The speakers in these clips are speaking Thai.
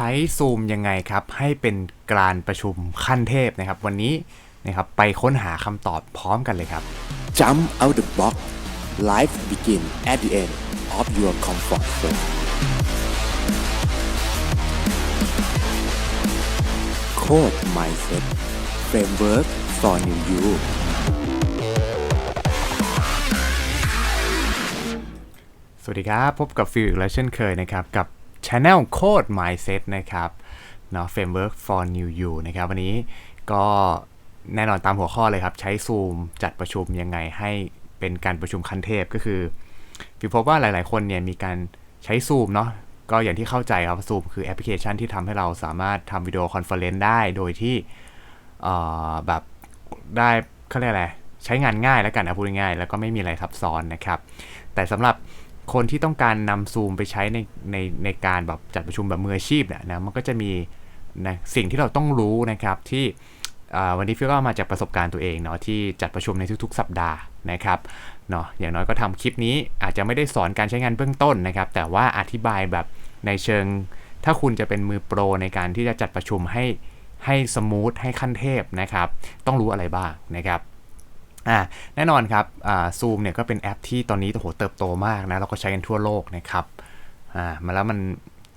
ช้ซูมยังไงครับ ให้เป็นการประชุมขั้นเทพนะครับ วันนี้นะครับไปค้นหาคำตอบพร้อมกันเลยครับ Jump out the box. Life begin at the end of your comfort zone. Code Mindset Framework for New You สวัสดีครับ พบกับฟิลอีกแล้วเช่นเคยนะครับ กับ Channel Code Mindset นะครับเนาะ Framework for New You นะครับ วันนี้ก็แน่นอนตามหัวข้อเลยครับ ใช้ซูมจัดประชุมยังไงให้เป็นการประชุมคันเทพก็คือฟิลพบว่าหลาย ๆ คนเนี่ยมีการใช้ซูมเนาะก็อย่างที่เข้าใจครับซูมคือแอปพลิเคชันที่ทำให้เราสามารถทำวิดีโอคอนเฟอเรนซ์ได้โดยที่แบบได้เขาเรียกอะไรใช้งานง่ายแล้วกันนะพูดง่ายแล้วก็ไม่มีอะไรซับซ้อนนะครับ แต่สำหรับ คนที่ต้องการนำซูมไปใช้ในในในการแบบจัดประชุมแบบมืออาชีพเนี่ยนะมันก็จะมีนะสิ่งที่เราต้องรู้นะครับที่วันนี้ฟิลก็มาจากประสบการณ์ตัวเองเนาะที่จัดประชุมในทุกๆ สัปดาห์นะครับเนาะอย่างน้อยก็ทำคลิปนี้อาจจะไม่ได้สอนการใช้งานเบื้องต้นนะครับ แต่ว่าอธิบายแบบในเชิง ถ้าคุณจะเป็นมือโปรในการที่จะจัดประชุมให้ให้สมูทให้ขั้นเทพนะครับ ต้องรู้อะไรบ้างนะครับ อ่าแน่นอนครับอ่าซูมเนี่ยก็เป็นแอปที่ตอนนี้โอ้โหเติบโตมากนะเราก็ใช้กันทั่วโลกนะครับอ่ามาแล้วมัน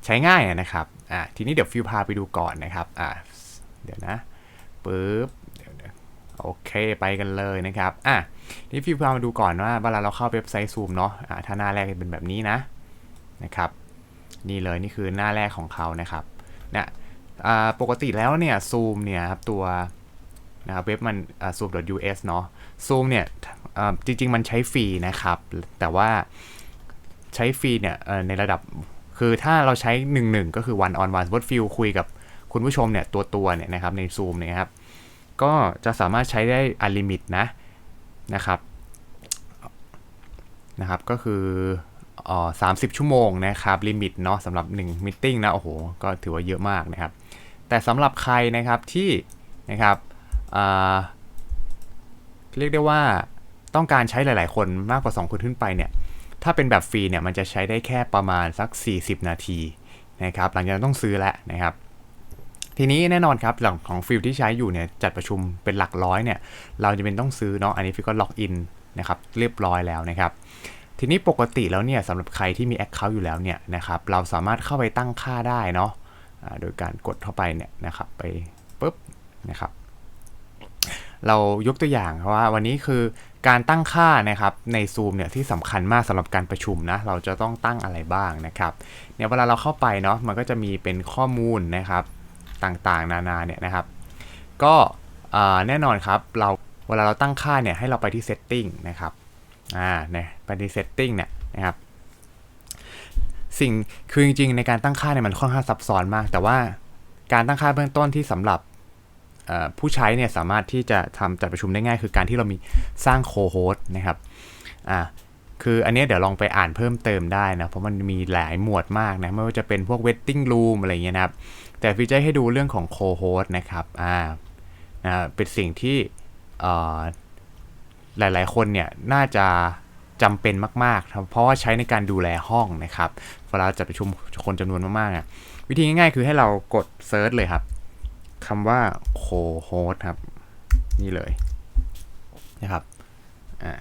ใช้ง่ายนะครับอ่าทีนี้เดี๋ยวฟิวพาไปดูก่อนนะครับอ่าเดี๋ยวนะปึ๊บเดี๋ยวโอเคไปกันเลยนะครับอะนี่ฟิวพามาดูก่อนว่าเวลาเราเข้าเว็บไซต์ซูมเนาะอ่าถ้าหน้าแรกจะเป็นแบบนี้นะนะครับนี่เลยนี่คือหน้าแรกของเขานะครับเนี่ยปกติแล้วเนี่ยซูมเนี่ยครับตัวนะครับเว็บมันอ่า zoom.us เนาะ ซูมเนี่ยจริง ๆ มันใช้ฟรีนะครับ แต่ว่าใช้ฟรีเนี่ยในระดับคือถ้าเราใช้ 1 1 ก็คือ one on one สมมติฟิลคุยกับคุณผู้ชมเนี่ยตัวตัวเนี่ยนะครับในซูมเนี่ยครับ ก็จะสามารถใช้ได้อันลิมิตนะนะครับนะครับก็คืออ๋อ30ชั่วโมงนะครับลิมิตเนาะสำหรับ1มิทติ้งนะโอ้โหก็ถือว่าเยอะมากนะครับ แต่สำหรับใครนะครับที่นะครับอ่า เรียกได้ว่าต้องการใช้หลาย ๆ คนมากกว่า 2 คนขึ้นไปเนี่ย ถ้าเป็นแบบฟรีเนี่ยมันจะใช้ได้แค่ประมาณสัก 40 นาทีนะครับ หลังจากนั้นต้องซื้อแล้วนะครับ ทีนี้แน่นอนครับหลังของฟิลที่ใช้อยู่เนี่ยจัดประชุมเป็นหลักร้อยเนี่ย เราจะเป็นต้องซื้อเนาะ อันนี้ฟิลก็ล็อกอินนะครับเรียบร้อยแล้วนะครับ ทีนี้ปกติแล้วเนี่ยสำหรับใครที่มี Account อยู่แล้วเนี่ยนะครับ เราสามารถเข้าไปตั้งค่าได้เนาะ โดยการกดเข้าไปเนี่ยนะครับไปปุ๊บนะครับ เรายกตัวอย่างเพราะว่าวันนี้คือการตั้งค่านะครับใน Zoom เนี่ยที่สำคัญมากสำหรับการประชุมนะเราจะต้องตั้งอะไรบ้างนะครับเนี่ยเวลาเราเข้าไปเนาะมันก็จะมีเป็นข้อมูลนะครับต่างๆ นานาเนี่ยนะครับ ก็แน่นอนครับเราเวลาเราตั้งค่าเนี่ยให้เราไปที่ setting นะครับอ่าเนี่ยไปที่ setting เนี่ยนะครับสิ่งคือจริงๆในการตั้งค่าเนี่ยมันค่อนข้างซับซ้อนมาก แต่ว่าการตั้งค่าเบื้องต้นที่สำหรับ ผู้ใช้เนี่ยสามารถที่จะทำจัดประชุมได้ง่าย คือการที่เรามีสร้างโคโฮส์นะครับอ่าคืออันนี้เดี๋ยวลองไปอ่านเพิ่มเติมได้นะ เพราะมันมีหลายหมวดมากนะ ไม่ว่าจะเป็นพวก waiting room อะไรเงี้ยนะครับ แต่ฟีเจอร์ให้ดูเรื่องของโคโฮส์นะครับอ่านะเป็นสิ่งที่หลาย ๆ คนเนี่ยน่าจะจำเป็นมากๆ เพราะว่าใช้ในการดูแลห้องนะครับ เวลาจัดประชุมคนจำนวนมากๆอะวิธีง่ายๆ คือให้เรากดเซิร์ชเลยครับ คำว่า co-host ครับ นี่เลยนะครับอ่า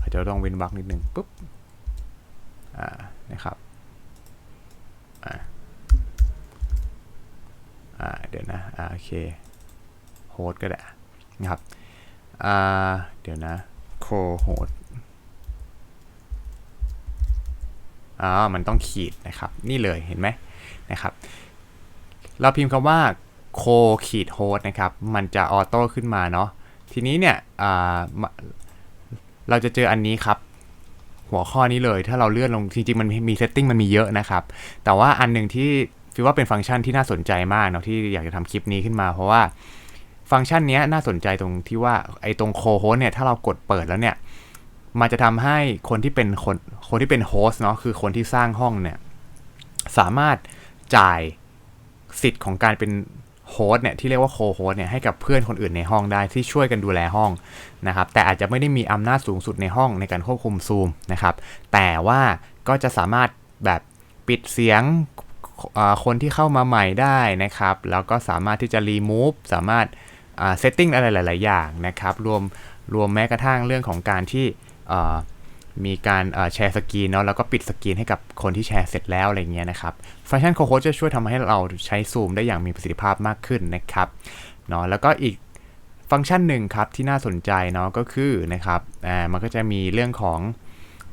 อาจจะต้องเว้นวรรคนิดนึงปุ๊บอ่านะครับอ่าอ่าเดี๋ยวนะอ่าโอเคโฮสก็ได้นะครับอ่าเดี๋ยวนะ co-host อ่ามันต้องขีดนะครับ นี่เลยเห็นไหมนะครับ เราพิมพ์คำว่า โคขีดโฮสนะครับ มันจะออโต้ขึ้นมาเนาะ ทีนี้เนี่ยเราจะเจออันนี้ครับ หัวข้อนี้เลย ถ้าเราเลื่อนลง จริงๆ มันมีเซตติ้งมันมีเยอะนะครับ แต่ว่าอันหนึ่งที่ฟิวว่าเป็นฟังก์ชันที่น่าสนใจมากเนาะที่อยากจะทำคลิปนี้ขึ้นมา เพราะว่าฟังก์ชันเนี้ยน่าสนใจตรงที่ว่าไอ้ตรงโคโฮสเนี่ยถ้าเรากดเปิดแล้วเนี่ยมันจะทำให้คนที่เป็นคนคนที่เป็นโฮสเนาะคือคนที่สร้างห้องเนี่ยสามารถจ่ายสิทธิ์ของการเป็น โฮสต์เนี่ยที่เรียกว่าโคโฮสต์เนี่ยให้กับเพื่อนคนอื่นในห้องได้ที่ช่วยกันดูแลห้องนะครับแต่อาจจะไม่ได้มีอำนาจสูงสุดในห้องในการควบคุมซูมนะครับแต่ว่าก็จะสามารถแบบปิดเสียงคนที่เข้ามาใหม่ได้นะครับแล้วก็สามารถที่จะ remove สามารถอ่า setting อะไรหลาย ๆ อย่างนะครับรวมรวมแม้กระทั่งเรื่องของการที่ มีการแชร์สกรีนเนาะแล้วก็ปิดสกรีนให้กับคนที่แชร์เสร็จแล้วอะไรเงี้ยนะครับฟังก์ชันโคโฮจะช่วยทำให้เราใช้ซูมได้อย่างมีประสิทธิภาพมากขึ้นนะครับเนาะแล้วก็อีกฟังก์ชันหนึ่งครับที่น่าสนใจเนาะก็คือนะครับอ่ามันก็จะมีเรื่องของ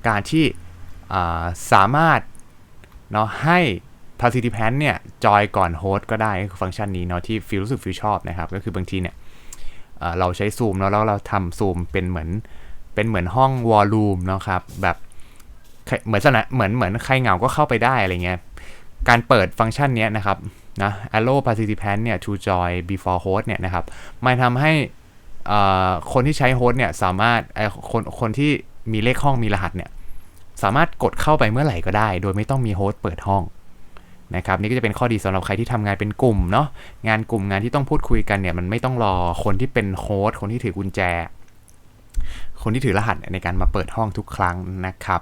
การที่สามารถเนาะให้ participant เนี่ยจอยก่อนโฮสต์ก็ได้คือฟังก์ชันนี้เนาะที่ฟิลรู้สึกฟิลชอบนะครับ ก็คือบางทีเนี่ยเราใช้ซูมเนาะแล้วเราทำซูมเป็นเหมือน เป็นเหมือนห้องวอลลุ่มเนาะครับแบบเหมือนสนะเหมือนเหมือนใครเหงาก็เข้าไปได้อะไรเงี้ยการเปิดฟังก์ชันเนี้ยนะครับนะ allow participant เนี่ย to join before host เนี่ยนะครับมันทำให้คนที่ใช้โฮสต์เนี่ยสามารถไอคนคนที่มีเลขห้องมีรหัสเนี่ยสามารถกดเข้าไปเมื่อไหร่ก็ได้ โดยไม่ต้องมีโฮสต์เปิดห้องนะครับนี่ก็จะเป็นข้อดีสำหรับใครที่ทำงานเป็นกลุ่มเนาะงานกลุ่มงานที่ต้องพูดคุยกันเนี่ยมันไม่ต้องรอคนที่เป็นโฮสต์คนที่ถือกุญแจ คนที่ถือรหัสในการมาเปิดห้องทุกครั้งนะครับ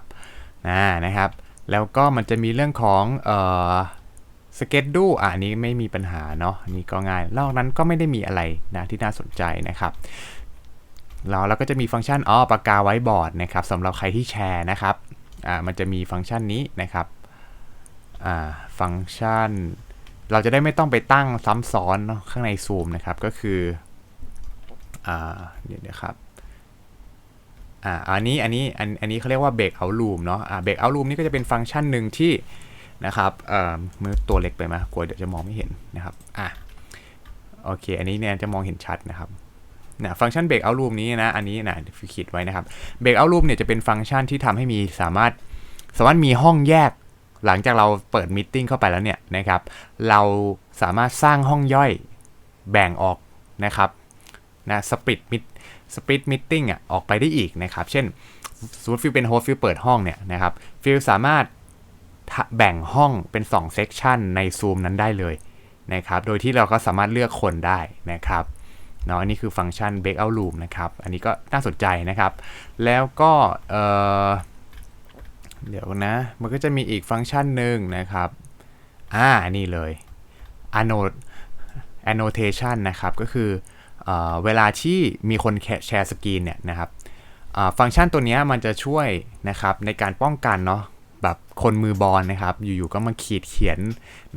อ่านะครับ แล้วก็มันจะมีเรื่องของเอ่อสเก็ตดูอะอันนี้ไม่มีปัญหาเนาะอันนี้ก็ง่ายนอกนั้นก็ไม่ได้มีอะไรนะที่น่าสนใจนะครับแล้วเราก็จะมีฟังก์ชันอ๋อปากกาไว้บอร์ดนะครับสำหรับใครที่แชร์นะครับอ่ามันจะมีฟังก์ชันนี้นะครับอ่าฟังก์ชัน เราจะได้ไม่ต้องไปตั้งซ้ำซ้อนข้างในซูมนะครับก็คืออ่าเดี๋ยวนะครับ อ่าอันนี้อันนี้อันอันนี้เขาเรียกว่า break out room เนาะอ่า break out room นี่ก็จะเป็นฟังก์ชันหนึ่งที่นะครับเอ่อมือตัวเล็กไปไหมกลัวเดี๋ยวจะมองไม่เห็นนะครับอะโอเค อันนี้เนี่ยจะมองเห็นชัดนะครับนะฟังก์ชัน break out room นี้นะอันนี้นะฟิคิดไว้นะครับ break out room เนี่ยจะเป็นฟังก์ชันที่ทำให้มีสามารถสามารถมีห้องแยกหลังจากเราเปิดมิ팅เข้าไปแล้วเนี่ยนะครับเราสามารถสร้างห้องย่อยแบ่งออกนะครับนะสปิดมิ สปิดมิ팅อะออกไปได้อีกนะครับ เช่นสมมติฟิลเป็นโฮสฟิลเปิดห้องเนี่ยนะครับฟิลสามารถแบ่งห้องเป็น2 section ใน Zoom นั้นได้เลยนะครับ โดยที่เราก็สามารถเลือกคนได้นะครับเนาะอันนี้คือฟังก์ชัน breakout room นะครับ อันนี้ก็น่าสนใจนะครับ แล้วก็เออเดี๋ยวนะ มันก็จะมีอีกฟังก์ชันหนึ่งนะครับ อ่า นี่เลย anno- annotation นะครับ ก็คือ เวลาที่มีคนแชร์สกรีนเนี่ยนะครับฟังก์ชันตัวนี้มันจะช่วยนะครับในการป้องกันเนาะแบบคนมือบอลนะครับ อยู่ๆก็มาขีดเขียน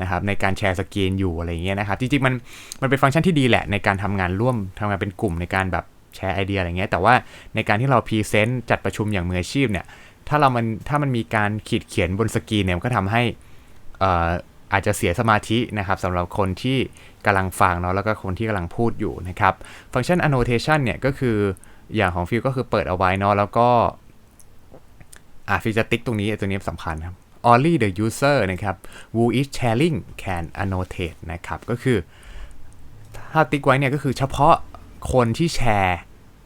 นะครับในการแชร์สกรีนอยู่อะไรเงี้ยนะครับ จริงๆมันมันเป็นฟังก์ชันที่ดีแหละในการทำงานร่วมทำงานเป็นกลุ่มในการแบบแชร์ไอเดียอะไรเงี้ยแต่ว่าในการที่เราพรีเซนต์จัดประชุมอย่างมืออาชีพเนี่ยถ้าเรามันถ้ามันมีการขีดเขียนบนสกรีนเนี่ยมันก็ทำให้ อาจจะเสียสมาธินะครับสำหรับคนที่กำลังฟังเนาะแล้วก็คนที่กำลังพูดอยู่นะครับฟังก์ชัน annotation เนี่ยก็คืออย่างของฟิลก็คือเปิดเอาไว้เนาะแล้วก็อะฟิลจะติ๊กตรงนี้ตัวนี้สำคัญครับ only the user นะครับ who is sharing can annotate นะครับก็คือถ้าติ๊กไว้เนี่ยก็คือเฉพาะคนที่แชร์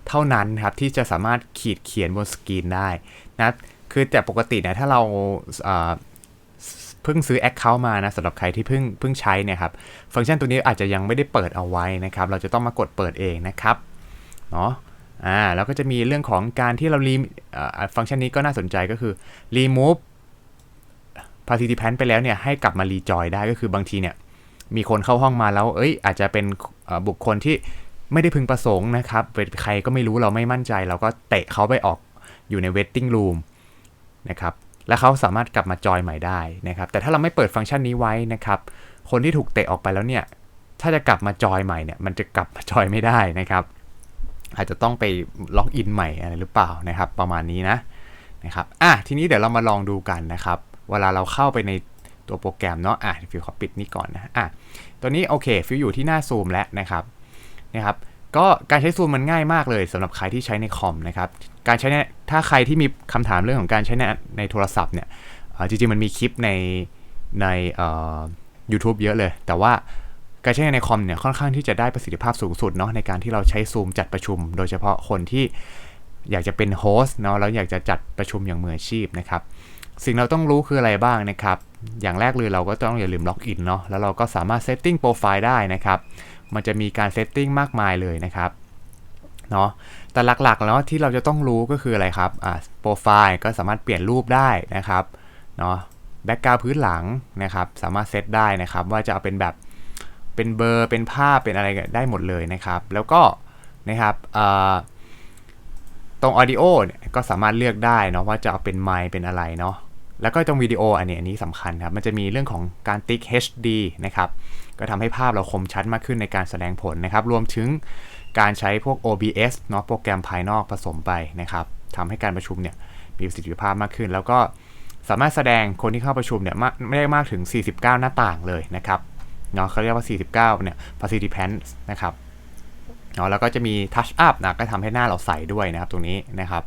เท่านั้นครับที่จะสามารถขีดเขียนบนสกรีนได้นะคือแต่ปกติเนี่ยถ้าเราอ่า เพิ่งซื้อ Account มานะสำหรับใครที่เพิ่งเพิ่งใช้เนี่ยครับฟังก์ชันตัวนี้อาจจะยังไม่ได้เปิดเอาไว้นะครับ เราจะต้องมากดเปิดเองนะครับเนาะอ่าแล้วก็จะมีเรื่องของการที่เรารีฟังก์ชันนี้ก็น่าสนใจก็คือ remove participant ไปแล้วเนี่ยให้กลับมารีจอยได้ก็คือบางทีเนี่ยมีคนเข้าห้องมาแล้ว เอ้ย อาจจะเป็นบุคคลที่ไม่ได้พึงประสงค์นะครับ เป็นใครก็ไม่รู้เราไม่มั่นใจ เราก็เตะเขาไปออกอยู่ใน waiting room นะครับ แล้วเขาสามารถกลับมาจอยใหม่ได้นะครับ แต่ถ้าเราไม่เปิดฟังก์ชันนี้ไว้นะครับ คนที่ถูกเตะออกไปแล้วเนี่ย ถ้าจะกลับมาจอยใหม่เนี่ย มันจะกลับมาจอยไม่ได้นะครับ อาจจะต้องไปล็อกอินใหม่อะไรหรือเปล่านะครับ ประมาณนี้นะนะครับ อะ ทีนี้เดี๋ยวเรามาลองดูกันนะครับ เวลาเราเข้าไปในตัวโปรแกรมเนาะ อะฟิวขอปิดนี้ก่อนนะ อะ ตัวนี้โอเค ฟิวอยู่ที่หน้าซูมแล้วนะครับ นะครับ ก็การใช้ซูมมันง่ายมากเลยสำหรับใครที่ใช้ในคอมนะครับ การใช้ในถ้าใครที่มีคำถามเรื่องของการใช้ในในโทรศัพท์เนี่ยจริงๆมันมีคลิปในในเอ่อ YouTube เยอะเลย แต่ว่าการใช้งานในคอมเนี่ยค่อนข้างที่จะได้ประสิทธิภาพสูงสุดเนาะในการที่เราใช้ซูมจัดประชุม โดยเฉพาะคนที่อยากจะเป็นโฮสต์เนาะแล้วอยากจะจัดประชุมอย่างมืออาชีพนะครับ สิ่งเราต้องรู้คืออะไรบ้างนะครับ อย่างแรกเลยเราก็ต้องอย่าลืมล็อกอินเนาะแล้วเราก็สามารถเซตติ้งโปรไฟล์ได้นะครับ มันจะมีการเซตติ้งมากมายเลยนะครับเนาะแต่หลักๆแล้วที่เราจะต้องรู้ก็คืออะไรครับอ่าโปรไฟล์ก็สามารถเปลี่ยนรูปได้นะครับเนาะแบ็กกราวพื้นหลังนะครับสามารถเซตได้นะครับ ว่าจะเอาเป็นแบบเป็นเบอร์เป็นภาพเป็นอะไรก็ได้หมดเลยนะครับ แล้วก็นะครับอ่อตรง Audio เนี่ยก็สามารถเลือกได้เนาะว่าจะเอาเป็นไมค์เป็นอะไรเนาะแล้วก็ตรงวิดีโออันนี้อันนี้สำคัญครับ มันจะมีเรื่องของการติ๊ก HD นะครับ ก็ทำให้ภาพเราคมชัดมากขึ้นในการแสดงผลนะครับ รวมถึงการใช้พวก OBS เนาะโปรแกรมภายนอกผสมไปนะครับทำให้การประชุมเนี่ยมีประสิทธิภาพมากขึ้น แล้วก็สามารถแสดงคนที่เข้าประชุมเนี่ยไม่ได้มากถึง 49 หน้าต่างเลยนะครับเนาะเขาเรียกว่า 49 เนี่ย participants นะครับเนาะแล้วก็จะมี touch up นะก็ทำให้หน้าเราใสด้วยนะครับตรงนี้นะครับ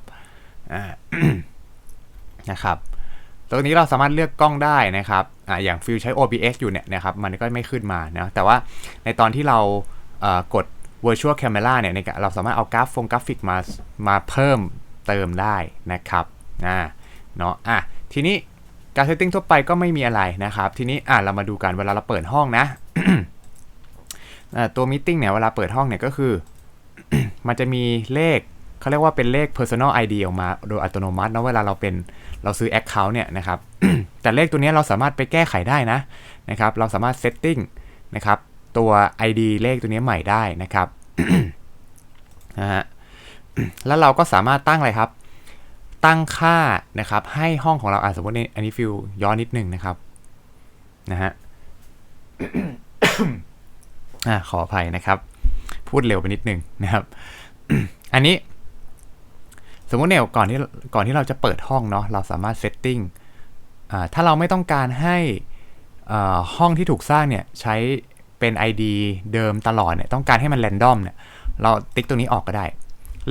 นะครับ ตรงนี้เราสามารถเลือกกล้องได้นะครับออย่างฟิลใช้ OBS อยู่เนี่ยนะครับ มันก็ไม่ขึ้นมานะ แต่ว่าในตอนที่เรากด Virtual Camera เนี่ย เราสามารถเอากราฟฟงกราฟิกมา มาเพิ่มเติมได้นะครับอ่าเนาะ อะ ทีนี้การเซตติ้งทั่วไปก็ไม่มีอะไรนะครับ ทีนี้ อะ เรามาดูกันเวลาเราเปิดห้องนะอ่าตัวมิ g เนี่ย เวลาเปิดห้องเนี่ยก็คือ มันจะมีเลข เขาเรียกว่าเป็นเลข personal ID ออกมาโดยอัตโนมัตินะเวลาเราเป็นเราซื้อ Account เนี่ยนะครับ แต่เลขตัวนี้เราสามารถไปแก้ไขได้นะนะครับ เราสามารถ setting นะครับตัว ID เลขตัวนี้ใหม่ได้นะครับนะฮะแล้วเราก็สามารถตั้งอะไรครับ ตั้งค่านะครับ ให้ห้องของเราอะสมมติในอันนี้ฟิลย้อนนิดหนึ่งนะครับนะฮะอ่าขออภัยนะครับ พูดเร็วไปนิดนึงนะครับ อันนี้ สมมติเนี่ยก่อนที่ก่อนที่เราจะเปิดห้องเนาะเราสามารถเซตติ้งถ้าเราไม่ต้องการให้ห้องที่ถูกสร้างเนี่ยใช้เป็น ID เดิมตลอดเนี่ยต้องการให้มันแรนดอมเนี่ยเราติ๊กตัวนี้ออกก็ได้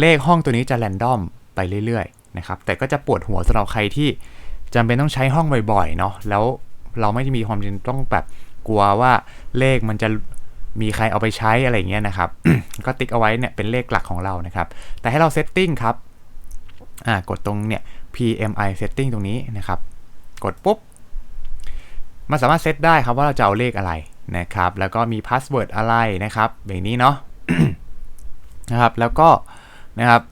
เลขห้องตัวนี้จะแรนดอมไปเรื่อยๆนะครับแต่ก็จะปวดหัวสำหรับใครที่จำเป็นต้องใช้ห้องบ่อยๆเนาะแล้วเราไม่ได้มีความจำเป็นต้องแบบกลัวว่าเลขมันจะมีใครเอาไปใช้อะไรเงี้ยนะครับ ก็ติ๊กเอาไว้เนี่ยเป็นเลขหลักของเรานะครับ แต่ให้เราเซตติ้งครับ อ่ากดตรงเนี่ย PMI setting ตรงนี้นะครับ กดปุ๊บ มันสามารถเซตได้ครับว่าเราจะเอาเลขอะไรนะครับ แล้วก็มีพาสเวิร์ดอะไรนะครับแบบนี้เนาะนะครับ แล้วก็นะครับ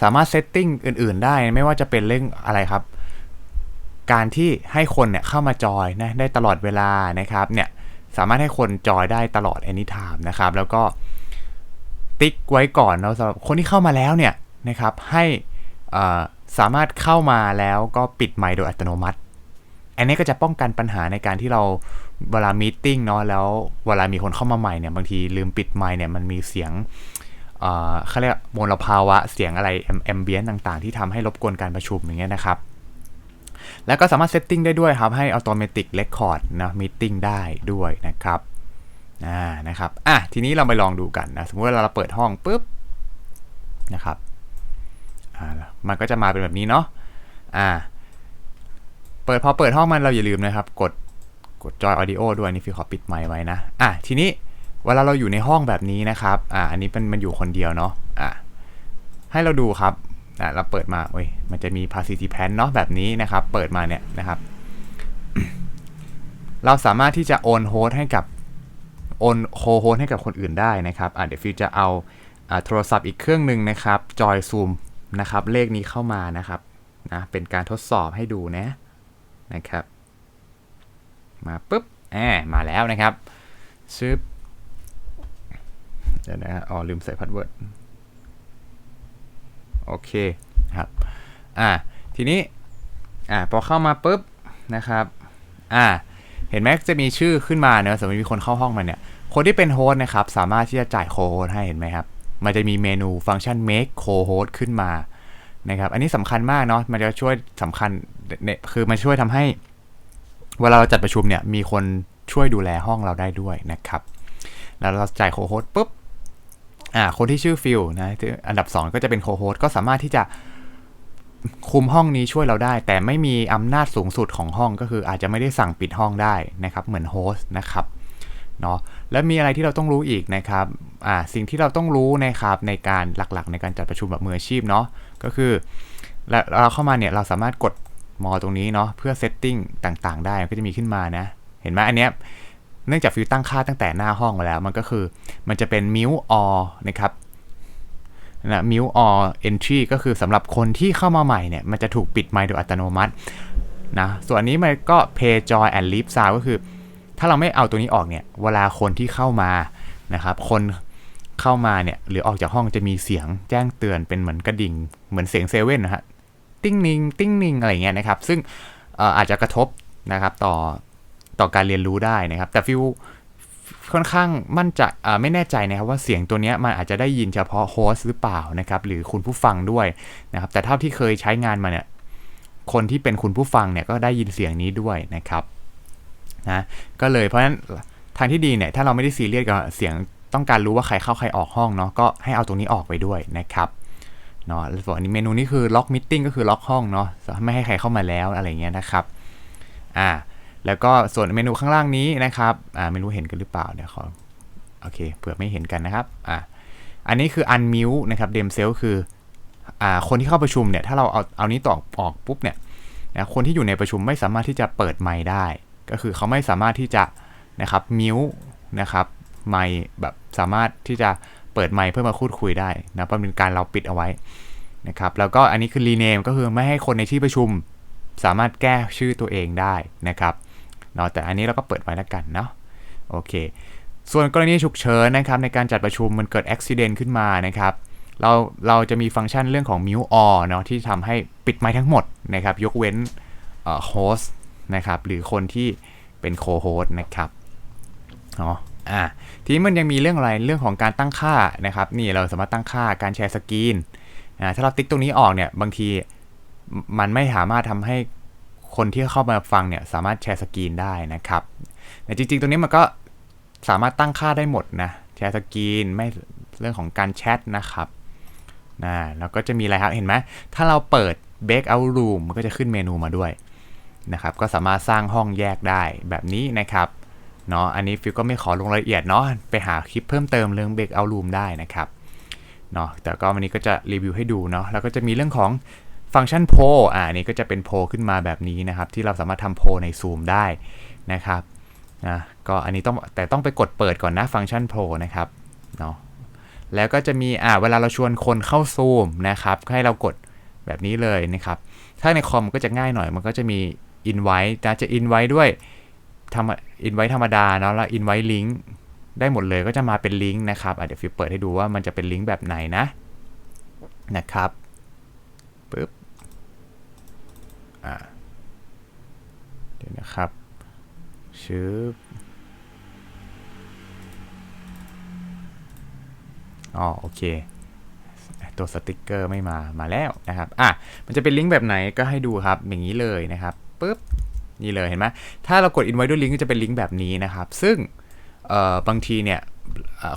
สามารถเซตติ้งอื่น ๆ ได้ไม่ว่าจะเป็นเรื่องอะไรครับ การที่ให้คนเนี่ยเข้ามาจอยนะได้ตลอดเวลานะครับเนี่ยสามารถให้คนจอยได้ตลอด anytime นะครับ แล้วก็ ติ๊กไว้ก่อนเนาะสำหรับคนที่เข้ามาแล้วเนี่ยนะครับให้สามารถเข้ามาแล้วก็ปิดไมค์โดยอัตโนมัติ อันนี้ก็จะป้องกันปัญหาในการที่เราเวลามีติ้งเนาะแล้วเวลามีคนเข้ามาใหม่เนี่ยบางทีลืมปิดไมค์เนี่ยมันมีเสียงอ่าเขาเรียกมลภาวะเสียงอะไรแอมเบียนต่างๆ ที่ทำให้รบกวนการประชุมอย่างเงี้ยนะครับ แล้วก็สามารถเซตติ้งได้ด้วยครับ ให้ Automatic Record นะมีติ้งได้ด้วยนะครับ อ่านะครับอะทีนี้เราไปลองดูกันนะสมมติว่าเราเปิดห้องปุ๊บนะครับอ่ามันก็จะมาเป็นแบบนี้เนาะอ่าเปิดพอเปิดห้องมันเราอย่าลืมนะครับ กดกดจอยออดิโอด้วยนี่ฟิวขอปิดไมค์ไว้นะอะทีนี้เวลาเราอยู่ในห้องแบบนี้นะครับอ่าอันนี้เป็นมันอยู่คนเดียวเนาะอะให้เราดูครับอะเราเปิดมาเว้ยมันจะมี participant เนาะแบบนี้นะครับ เปิดมาเนี่ยนะครับ เราสามารถที่จะโอนโฮสให้กับ โอนโคโฮสให้กับคนอื่นได้นะครับเดี๋ยวฟิวจะเอาอโทรศัพท์อีกเครื่องหนึ่งนะครับจอยซูมนะครับเลขนี้เข้ามานะครับนะเป็นการทดสอบให้ดูนะนะครับ มาปุ๊บแอบมาแล้วนะครับชึบเดี๋ยวนะฮะอ๋อลืมใส่พาสเวิร์ดโอเคครับอ่าทีนี้อ่าพอเข้ามาปุ๊บนะครับอ่า เห็นไหมจะมีชื่อขึ้นมาเนอะสมมติมีคนเข้าห้องมาเนี่ย คนที่เป็นโฮสต์นะครับ สามารถที่จะจ่ายโคโฮสต์ให้เห็นไหมครับ มันจะมีเมนูฟังก์ชัน make co-host ขึ้นมานะครับ อันนี้สำคัญมากเนาะ มันจะช่วยสำคัญเนี่ยคือมันช่วยทำให้ เวลาเราจัดประชุมเนี่ย มีคนช่วยดูแลห้องเราได้ด้วยนะครับ แล้วเราจ่ายโคโฮสต์ปุ๊บ อ่า คนที่ชื่อฟิลนะ อันดับ 2 ก็จะเป็นโคโฮสต์ก็สามารถที่จะ คุมห้องนี้ช่วยเราได้ แต่ไม่มีอำนาจสูงสุดของห้องก็คืออาจจะไม่ได้สั่งปิดห้องได้นะครับ เหมือนโฮสต์นะครับเนาะแล้วมีอะไรที่เราต้องรู้อีกนะครับอ่าสิ่งที่เราต้องรู้นะครับในการหลักๆ ในการจัดประชุมแบบมืออาชีพเนาะก็คือแล้วเราเข้ามาเนี่ยเราสามารถกดมอตรงนี้เนาะเพื่อเซตติ้งต่างๆ ได้ก็จะมีขึ้นมานะ เห็นไหมอันเนี้ยเนื่องจากฟิวตั้งค่าตั้งแต่หน้าห้องมาแล้ว มันก็คือมันจะเป็นมิวออนะครับ นะ mute all entry ก็คือสำหรับคนที่เข้ามาใหม่เนี่ย มันจะถูกปิดไมค์โดยอัตโนมัตินะส่วนนี้มันก็ pay joy and leave sound ก็คือ ถ้าเราไม่เอาตัวนี้ออกเนี่ย เวลาคนที่เข้ามานะครับ คนเข้ามาเนี่ย หรือออกจากห้องจะมีเสียงแจ้งเตือนเป็นเหมือนกระดิ่ง เหมือนเสียงเซเว่นนะฮะติ้งนิงติ้งนิงอะไรอย่างเงี้ยนะครับ ซึ่งเอ่ออาจจะกระทบนะครับต่อต่อการเรียนรู้ได้นะครับ แต่ฟิว ค่อนข้างมั่นใจไม่แน่ใจนะครับว่าเสียงตัวนี้มันอาจจะได้ยินเฉพาะโฮสต์หรือเปล่านะครับหรือคุณผู้ฟังด้วยนะครับแต่เท่าที่เคยใช้งานมาเนี่ยคนที่เป็นคุณผู้ฟังเนี่ยก็ได้ยินเสียงนี้ด้วยนะครับนะก็เลยเพราะฉะนั้นทางที่ดีเนี่ยถ้าเราไม่ได้ซีเรียสกับเสียงต้องการรู้ว่าใครเข้าใครออกห้องเนาะก็ให้เอาตรงนี้ออกไปด้วยนะครับเนาะส่วนอันนี้เมนูนี้คือล็อกมิทติ้งก็คือล็อกห้องเนาะไม่ให้ใครเข้ามาแล้วอะไรเงี้ยนะครับอ่า แล้วก็ส่วนเมนูข้างล่างนี้นะครับอ่าไม่รู้เห็นกันหรือเปล่าเดี๋ยวขอโอเคเผื่อไม่เห็นกันนะครับอ่าอันนี้คือ unmute นะครับเดมเซลคืออ่าคนที่เข้าประชุมเนี่ยถ้าเราเอาเอานี้ต่อออกปุ๊บเนี่ยนะคนที่อยู่ในประชุมไม่สามารถที่จะเปิดไมค์ได้ ก็คือเขาไม่สามารถที่จะนะครับมิวนะครับไมค์แบบสามารถที่จะเปิดไมค์เพื่อมาพูดคุยได้นะเพราะเป็นการเราปิดเอาไว้นะครับแล้วก็อันนี้คือรีเนมก็คือไม่ให้คนในที่ประชุมสามารถแก้ชื่อตัวเองได้นะครับ เนาะแต่อันนี้เราก็เปิดไว้แล้วกันเนาะโอเค ส่วนกรณีฉุกเฉินนะครับในการจัดประชุมมันเกิดอุบิเหตุขึ้นมานะครับเราเราจะมีฟังก์ชันเรื่องของ mute all เนาะที่ทำให้ปิดไมค์ทั้งหมดนะครับยกเว้นโฮสต์นะครับหรือคนที่เป็นโคโฮสต์นะครับเนาะอ่าทีนี้มันยังมีเรื่องอะไรเรื่องของการตั้งค่านะครับนี่เราสามารถตั้งค่าการแชร์สกรีนอ่าถ้าเราติ๊กตรงนี้ออกเนี่ยบางทีมันไม่สามารถทำให้ คนที่เข้ามาฟังเนี่ยสามารถแชร์สกรีนได้นะครับแต่จริงๆ ตรงนี้มันก็สามารถตั้งค่าได้หมดนะแชร์สกรีนไม่เรื่องของการแชทนะครับนะแล้วก็จะมีอะไรครับเห็นไหมถ้าเราเปิด Breakout Room มันก็จะขึ้นเมนูมาด้วยนะครับก็สามารถสร้างห้องแยกได้แบบนี้นะครับเนาะอันนี้ฟิวก็ไม่ขอลงรายละเอียดเนาะไปหาคลิปเพิ่มเติมเรื่อง Breakout Room ได้นะครับเนาะแต่ก็วันนี้ก็จะรีวิวให้ดูเนาะแล้วก็จะมีเรื่องของ ฟังก์ชันโพอ่าอันนี้ก็จะเป็นโพขึ้นมาแบบนี้นะครับ ที่เราสามารถทำโพใน Zoom ได้นะครับนะก็อันนี้ต้องแต่ต้องไปกดเปิดก่อนนะฟังก์ชันโพนะครับเนาะแล้วก็จะมีอ่าเวลาเราชวนคนเข้าซูมนะครับให้เรากดแบบนี้เลยนะครับ ถ้าในคอมก็จะง่ายหน่อย มันก็จะมี invite นะจะ invite ด้วยทำ invite ธรรมดาเนาะแล้ว invite link ได้หมดเลยก็จะมาเป็นลิงก์นะครับเดี๋ยวฟิวเปิดให้ดูว่ามันจะเป็นลิงก์แบบไหนนะนะครับปึ๊บ อ่าเดี๋ยวนะครับชืบอ๋อโอเค ตัวสติกเกอร์ไม่มามาแล้วนะครับอะมันจะเป็นลิงก์แบบไหนก็ให้ดูครับอย่างนี้เลยนะครับปุ๊บนี่เลยเห็นไหมถ้าเรากด invite ด้วยลิงก์ก็จะเป็นลิงก์แบบนี้นะครับ ซึ่งบางทีเนี่ย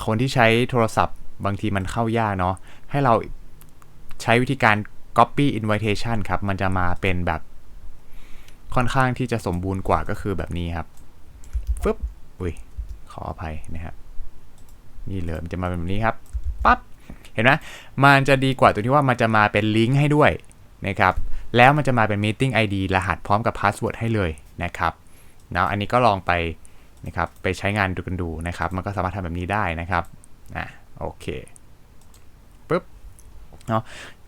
คนที่ใช้โทรศัพท์ บางทีมันเข้ายากเนาะให้เราใช้วิธีการ copy invitation ครับ มันจะมาเป็นแบบ ค่อนข้างที่จะสมบูรณ์กว่าก็คือแบบนี้ครับฟึบอุ้ยขออภัยนะครับนี่เลยมันจะมาแบบนี้ครับปั๊บเห็นไหมมันจะดีกว่าตรงที่ว่ามันจะมาเป็นลิงก์ให้ด้วยนะครับแล้วมันจะมาเป็น Meeting ID รหัสพร้อมกับ Password ให้เลยนะครับนะอันนี้ก็ลองไปนะครับไปใช้งานดูกันดูนะครับ มันก็สามารถทำแบบนี้ได้นะครับอะโอเคปึ๊บเนาะ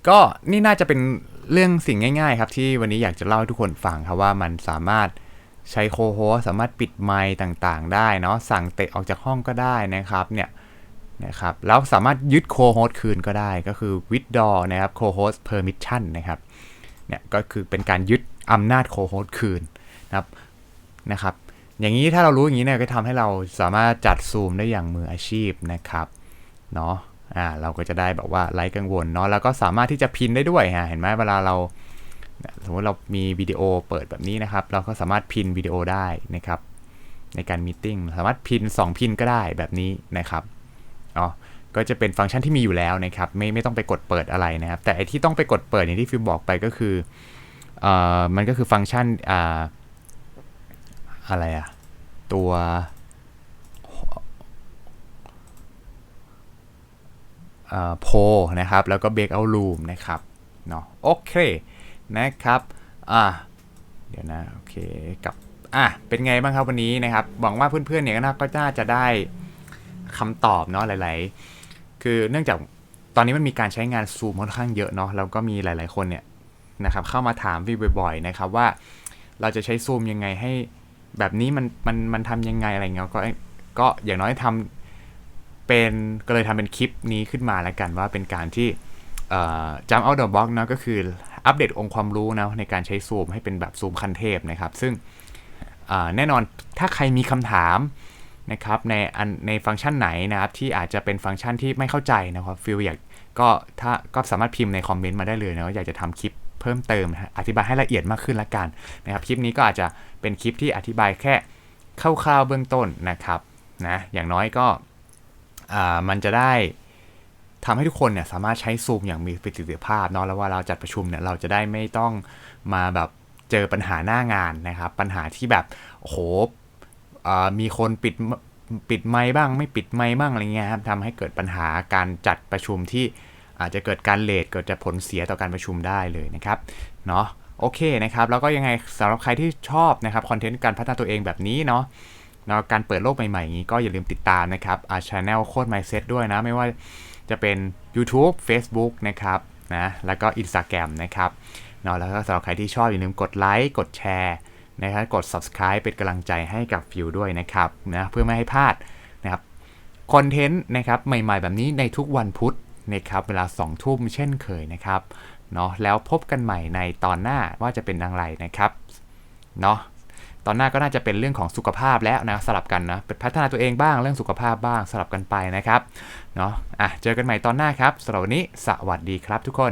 ก็นี่น่าจะเป็นเรื่องสิ่งง่าย ๆ ครับ ที่วันนี้อยากจะเล่าให้ทุกคนฟังครับว่ามันสามารถใช้โคโฮสสามารถปิดไมค์ต่างๆ ได้เนาะสั่งเตะออกจากห้องก็ได้นะครับเนี่ยนะครับแล้วสามารถยึดโคโฮสคืนก็ได้ก็คือ withdraw นะครับ co-host permission นะครับเนี่ยก็คือเป็นการยึดอำนาจโคโฮสคืนนะครับนะครับ อย่างนี้ถ้าเรารู้อย่างนี้เนี่ยก็ทำให้เราสามารถจัดซูมได้อย่างมืออาชีพนะครับเนาะ อ่าเราก็จะได้แบบว่าไร้กังวลเนาะแล้วก็สามารถที่จะพินได้ด้วยฮะเห็นไหมเวลาเราสมมติเรามีวิดีโอเปิดแบบนี้นะครับ เราก็สามารถพินวิดีโอได้นะครับ ในการมีติ้งสามารถพิน 2 พินก็ได้แบบนี้นะครับอ๋อก็จะเป็นฟังก์ชันที่มีอยู่แล้วนะครับ ไม่ไม่ต้องไปกดเปิดอะไรนะครับ แต่ไอที่ต้องไปกดเปิดอย่างที่ฟิวบอกไปก็คือเอ่อมันก็คือฟังก์ชันอ่าอะไรอะตัว โพนะครับ แล้วก็ breakout room นะครับเนาะโอเคนะครับอ่าเดี๋ยวนะโอเคกับอะเป็นไงบ้างครับวันนี้นะครับหวังว่าเพื่อนๆเนี่ยก็น่าก็จะได้คำตอบเนาะหลายๆ คือเนื่องจากตอนนี้มันมีการใช้งานซูมค่อนข้างเยอะเนาะแล้วก็มีหลายๆคนเนี่ยนะครับเข้ามาถามวิวบ่อยๆนะครับว่าเราจะใช้ซูมยังไงให้แบบนี้มันมันมันทำยังไงอะไรเงี้ยก็ก็อย่างน้อยทำ เป็นก็เลยทำเป็นคลิปนี้ขึ้นมาแล้วกันว่าเป็นการที่จำเอาเดอะบ็อกนะก็คืออัปเดตองค์ความรู้นะในการใช้ซูมให้เป็นแบบซูมคันเทพนะครับ ซึ่งแน่นอนถ้าใครมีคำถามนะครับในอันในฟังก์ชันไหนนะครับที่อาจจะเป็นฟังก์ชันที่ไม่เข้าใจนะครับฟิลอยากก็ถ้าก็สามารถพิมพ์ในคอมเมนต์มาได้เลยนะว่าอยากจะทำคลิปเพิ่มเติมอธิบายให้ละเอียดมากขึ้นละกันนะครับคลิปนี้ก็อาจจะเป็นคลิปที่อธิบายแค่คร่าวๆเบื้องต้นนะครับนะอย่างน้อยก็ มันจะได้ทำให้ทุกคนเนี่ยสามารถใช้ซูมอย่างมีประสิทธิภาพเนาะแล้วว่าเราจัดประชุมเนี่ยเราจะได้ไม่ต้องมาแบบเจอปัญหาหน้างานนะครับ ปัญหาที่แบบโหมีคนปิดปิดไมค์บ้าง ไม่ปิดไมค์บ้างอะไรเงี้ยครับทำให้เกิดปัญหาการจัดประชุมที่อาจจะเกิดการเลทเกิดจะผลเสียต่อการประชุมได้เลยนะครับเนาะโอเคนะครับ แล้วก็ยังไงสำหรับใครที่ชอบนะครับคอนเทนต์การพัฒนาตัวเองแบบนี้เนาะ เนาะการเปิดโลกใหม่ๆอย่างนี้ก็อย่าลืมติดตามนะครับอาช anel โคด mindset ด้วยนะ ไม่ว่าจะเป็น YouTube Facebook นะครับนะแล้วก็ Instagram นะครับเนาะแล้วก็สำหรับใครที่ชอบอย่าลืมกดไลค์กดแชร์นะครับกด subscribe เป็นกำลังใจให้กับฟิวด้วยนะครับนะเพื่อไม่ให้พลาดนะครับคอนเทนต์นะครับใหม่ๆ แบบนี้ในทุกวันพุธนะครับเวลา 2 ทุ่มเช่นเคยนะครับเนาะแล้วพบกันใหม่ในตอนหน้าว่าจะเป็นอย่างไรนะครับเนาะ ตอนหน้าก็น่าจะเป็นเรื่องของสุขภาพแล้วนะสลับกันนะเป็นพัฒนาตัวเองบ้างเรื่องสุขภาพบ้างสลับกันไปนะครับเนาะอะเจอกันใหม่ตอนหน้าครับสำหรับวันนี้สวัสดีครับทุกคน